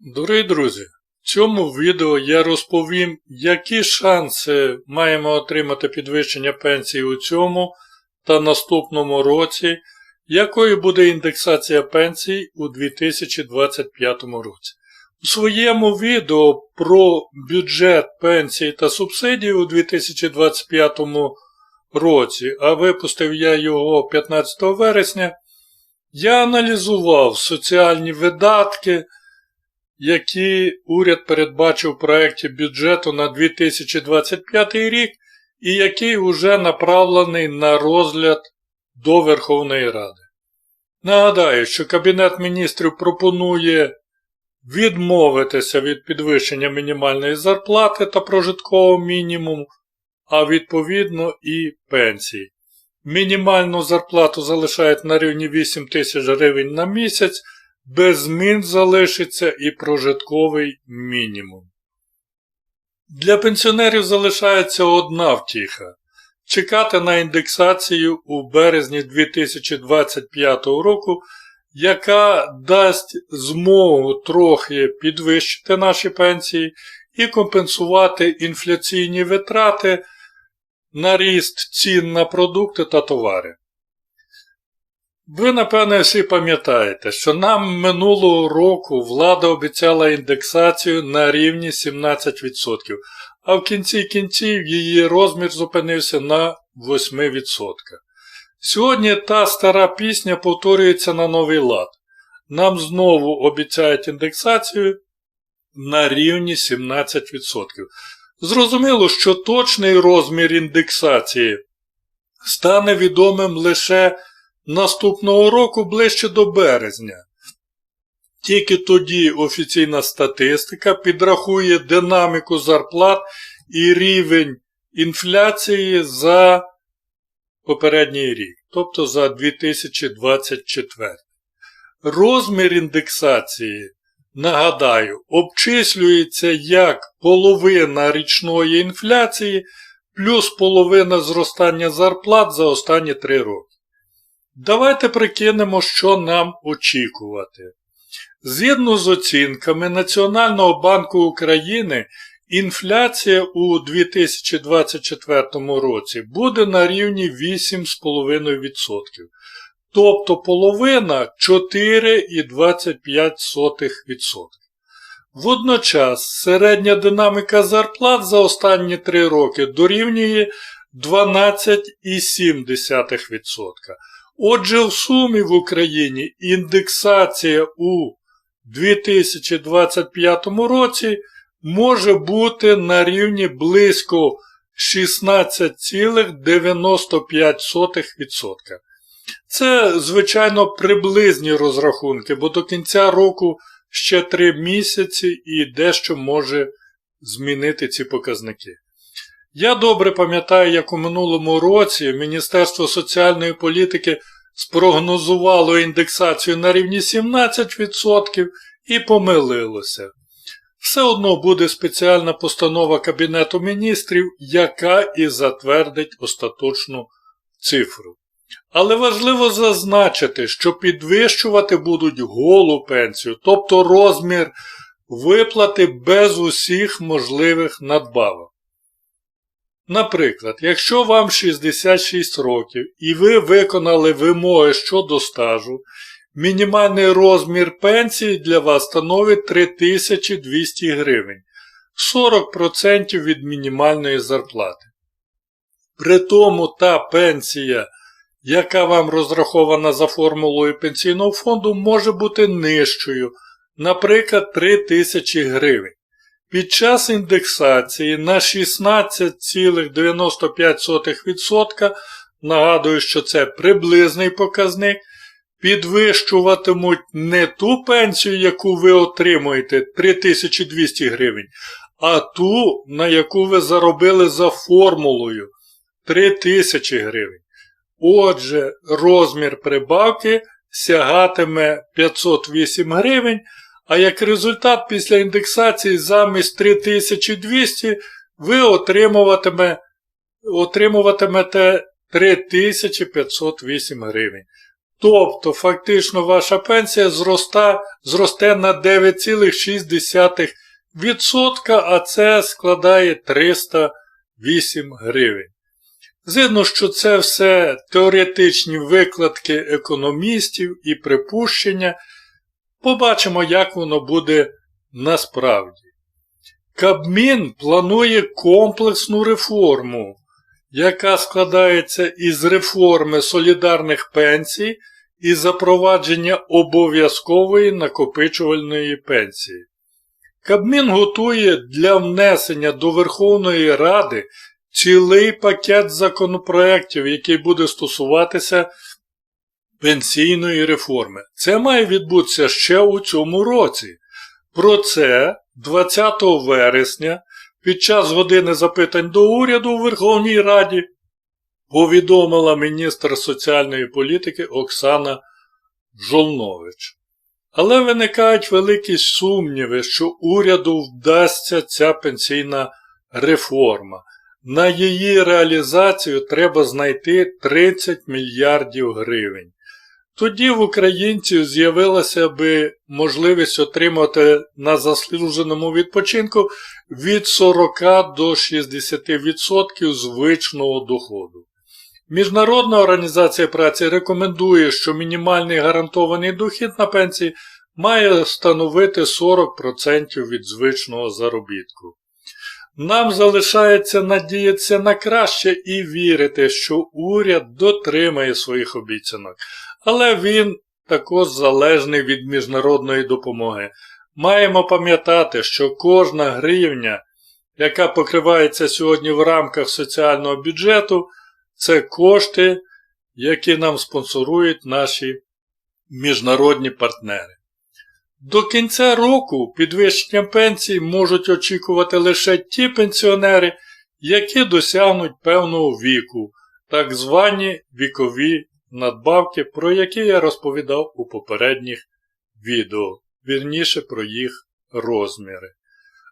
Дорогі друзі, в цьому відео я розповім, які шанси маємо отримати підвищення пенсії у цьому та наступному році, якою буде індексація пенсій у 2025 році. У своєму відео про бюджет пенсій та субсидій у 2025 році, а випустив я його 15 вересня, я аналізував соціальні видатки які уряд передбачив в проєкті бюджету на 2025 рік і який уже направлений на розгляд до Верховної Ради. Нагадаю, що Кабінет міністрів пропонує відмовитися від підвищення мінімальної зарплати та прожиткового мінімуму, а відповідно і пенсії. Мінімальну зарплату залишають на рівні 8 тисяч гривень на місяць. Без змін залишиться і прожитковий мінімум. Для пенсіонерів залишається одна втіха чекати на індексацію у березні 2025 року, яка дасть змогу трохи підвищити наші пенсії і компенсувати інфляційні витрати на ріст цін на продукти та товари. Ви, напевне, всі пам'ятаєте, що нам минулого року влада обіцяла індексацію на рівні 17%, а в кінці кінців її розмір зупинився на 8%. Сьогодні та стара пісня повторюється на новий лад. Нам знову обіцяють індексацію на рівні 17%. Зрозуміло, що точний розмір індексації стане відомим лише наступного року ближче до березня. Тільки тоді офіційна статистика підрахує динаміку зарплат і рівень інфляції за попередній рік, тобто за 2024. Розмір індексації, нагадаю, обчислюється як половина річної інфляції плюс половина зростання зарплат за останні 3 роки. Давайте прикинемо, що нам очікувати. Згідно з оцінками Національного банку України, інфляція у 2024 році буде на рівні 8,5%. Тобто половина 4,25%. Водночас середня динаміка зарплат за останні 3 роки дорівнює 12,7%. Отже, в сумі в Україні індексація у 2025 році може бути на рівні близько 16,95%. Це, звичайно, приблизні розрахунки, бо до кінця року ще 3 місяці і дещо може змінити ці показники. Я добре пам'ятаю, як у минулому році Міністерство соціальної політики спрогнозувало індексацію на рівні 17% і помилилося. Все одно буде спеціальна постанова Кабінету міністрів, яка і затвердить остаточну цифру. Але важливо зазначити, що підвищувати будуть голу пенсію, тобто розмір виплати без усіх можливих надбавок. Наприклад, якщо вам 66 років і ви виконали вимоги щодо стажу, мінімальний розмір пенсії для вас становить 3200 гривень, 40% від мінімальної зарплати. При тому та пенсія, яка вам розрахована за формулою пенсійного фонду, може бути нижчою, наприклад, 3000 гривень. Під час індексації на 16,95%, нагадую, що це приблизний показник, підвищуватимуть не ту пенсію, яку ви отримуєте 3200 гривень, а ту, на яку ви заробили за формулою 3000 гривень. Отже, розмір прибавки сягатиме 508 гривень. А як результат після індексації замість 3200 ви отримуватиме, отримуватимете 3508 гривень. Тобто, фактично, ваша пенсія зроста, зросте на 9,6%, а це складає 308 гривень. Видно, що це все теоретичні викладки економістів і припущення. Побачимо, як воно буде насправді. Кабмін планує комплексну реформу, яка складається із реформи солідарних пенсій і запровадження обов'язкової накопичувальної пенсії. Кабмін готує для внесення до Верховної Ради цілий пакет законопроєктів, який буде стосуватися пенсійної реформи. Це має відбутися ще у цьому році. Про це 20 вересня під час години запитань до уряду у Верховній Раді повідомила міністр соціальної політики Оксана Жолнович. Але виникають великі сумніви, що уряду вдасться ця пенсійна реформа. На її реалізацію треба знайти 30 мільярдів гривень. Тоді в українців з'явилася би можливість отримати на заслуженому відпочинку від 40 до 60% звичного доходу. Міжнародна організація праці рекомендує, що мінімальний гарантований дохід на пенсії має становити 40% від звичного заробітку. Нам залишається надіятися на краще і вірити, що уряд дотримає своїх обіцянок, але він також залежний від міжнародної допомоги. Маємо пам'ятати, що кожна гривня, яка покривається сьогодні в рамках соціального бюджету, це кошти, які нам спонсорують наші міжнародні партнери. До кінця року підвищення пенсій можуть очікувати лише ті пенсіонери, які досягнуть певного віку, так звані вікові надбавки, про які я розповідав у попередніх відео, вірніше про їх розміри.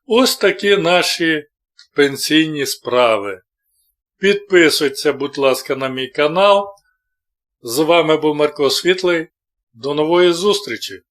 Ось такі наші пенсійні справи. Підписуйтеся, будь ласка, на мій канал. З вами був Марко Світлий. До нової зустрічі!